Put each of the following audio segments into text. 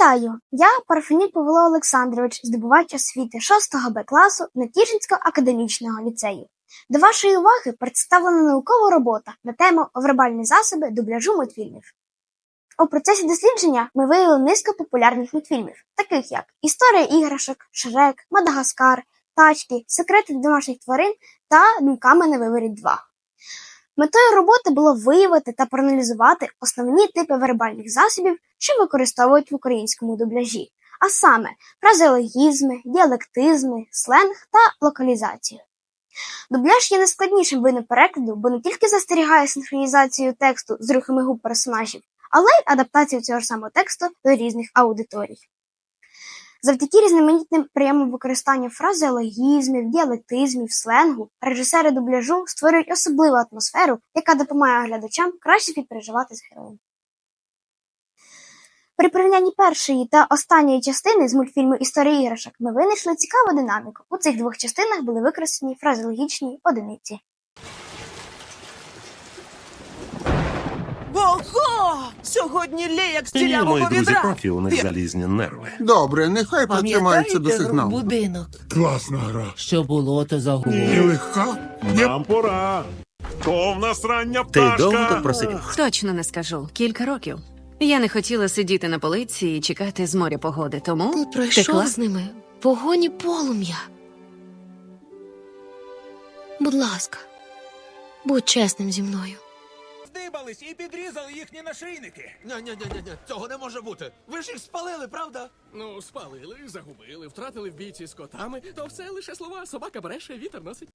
Вітаю! Я Парфенюк Павло Олександрович, здобувач освіти 6 Б класу Нетішинського академічного ліцею. До вашої уваги представлена наукова робота на тему вербальні засоби дубляжу мультфільмів. У процесі дослідження ми виявили низку популярних мультфільмів, таких як Історія іграшок, Шрек, Мадагаскар, Тачки, Секрети домашніх тварин та Думками на виворіт 2. Метою роботи було виявити та проаналізувати основні типи вербальних засобів, що використовують в українському дубляжі, а саме фразеологізми, діалектизми, сленг та локалізацію. Дубляж є найскладнішим видом перекладу, бо не тільки застерігає синхронізацію тексту з рухами губ персонажів, але й адаптацію цього ж самого тексту до різних аудиторій. Завдяки різноманітним прийомам використання фразеологізмів, діалектизмів, сленгу, режисери дубляжу створюють особливу атмосферу, яка допомагає глядачам краще співпереживати з героєм. При порівнянні першої та останньої частини з мультфільму Історія іграшок ми винайшли цікаву динаміку. У цих двох частинах були використані фразеологічні одиниці. Ого! Сьогодні леяк з Ні, цілявого мої друзі відра. профі, у них залізні нерви. Добре, нехай притримаються до Пам'ятаєте сигналу. будинок? Класна гра. Що було, то загуло. легка. Нам пора. Повна срання Ти пташка. довго тут просидів? Точно не скажу. Кілька років. Я не хотіла сидіти на полиці і чекати з моря погоди, тому Ти пройшов втекла. з ними погоні полум'я. Будь ласка, будь чесним зі мною. Здибались і підрізали їхні нашийники. Ня-ня-ня-ня, цього не може бути. Ви ж їх спалили, правда? Ну, спалили, загубили, втратили в бійці з котами, то все лише слова собака бреше, вітер носить.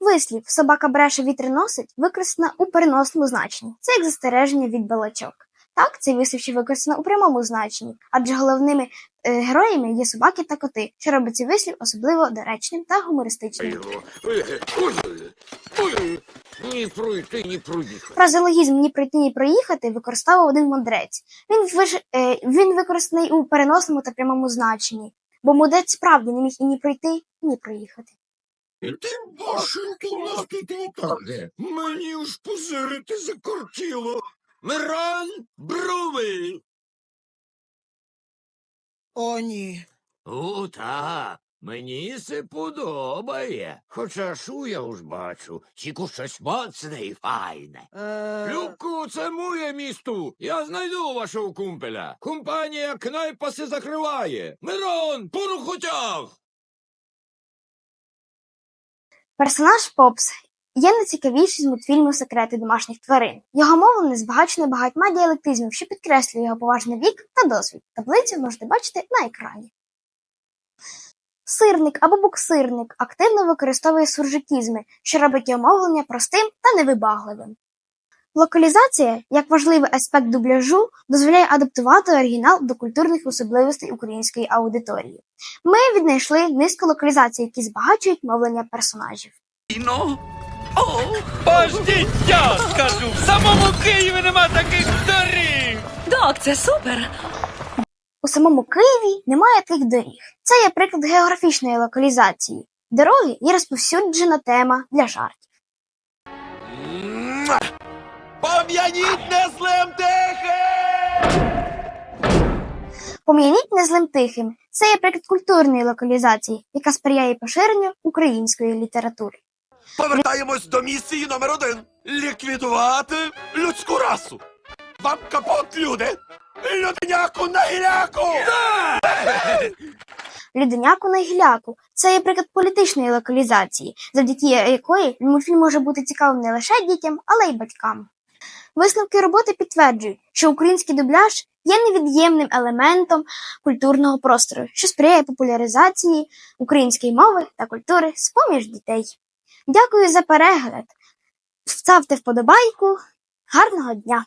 Вислів собака бреше вітер носить використано у переносному значенні. Це як застереження від балачок. Так, цей вислів ще використано у прямому значенні, адже головними героями є собаки та коти, що робить цей вислів особливо доречним та гумористичним. Ні пройти, ні проїхати. Фразеологізм ні пройти, ні проїхати використовував один мудрець. Він, виж... е, він використаний у переносному та прямому значенні, бо мудрець справді не міг і ні пройти, ні проїхати. Ти бошеньки наскільки таке. Мені ж позирити закортіло. Мирон, бруви! О, ні. О, та, мені це подобає. Хоча шу я уж бачу, тільки щось моцне і файне. Е... Любку, це моє місто. Я знайду вашого кумпеля. Компанія кнайпаси закриває. Мирон, порухотяг! Персонаж Попс є найцікавіший з мультфільму Секрети домашніх тварин. Його мовлення збагачене багатьма діалектизмів, що підкреслює його поважний вік та досвід. Таблицю можете бачити на екрані. Сирник або буксирник активно використовує суржикізми, що робить його мовлення простим та невибагливим. Локалізація, як важливий аспект дубляжу, дозволяє адаптувати оригінал до культурних особливостей української аудиторії. Ми віднайшли низку локалізацій, які збагачують мовлення персонажів. Пождіть, я скажу! В самому Києві нема таких доріг! Док, це супер! У самому Києві немає таких доріг. Це є приклад географічної локалізації. Дороги є розповсюджена тема для жартів. Пом'яніть не злим тихим! Пом'яніть незлим тихим. Це є приклад культурної локалізації, яка сприяє поширенню української літератури. Повертаємось до місії номер один. Ліквідувати людську расу. Вам капот, люди! Люденяку на гіляку! Люденяку на гіляку. Це є приклад політичної локалізації, завдяки якої мультфільм може бути цікавим не лише дітям, але й батькам. Висновки роботи підтверджують, що український дубляж є невід'ємним елементом культурного простору, що сприяє популяризації української мови та культури з поміж дітей. Дякую за перегляд. Ставте вподобайку. Гарного дня!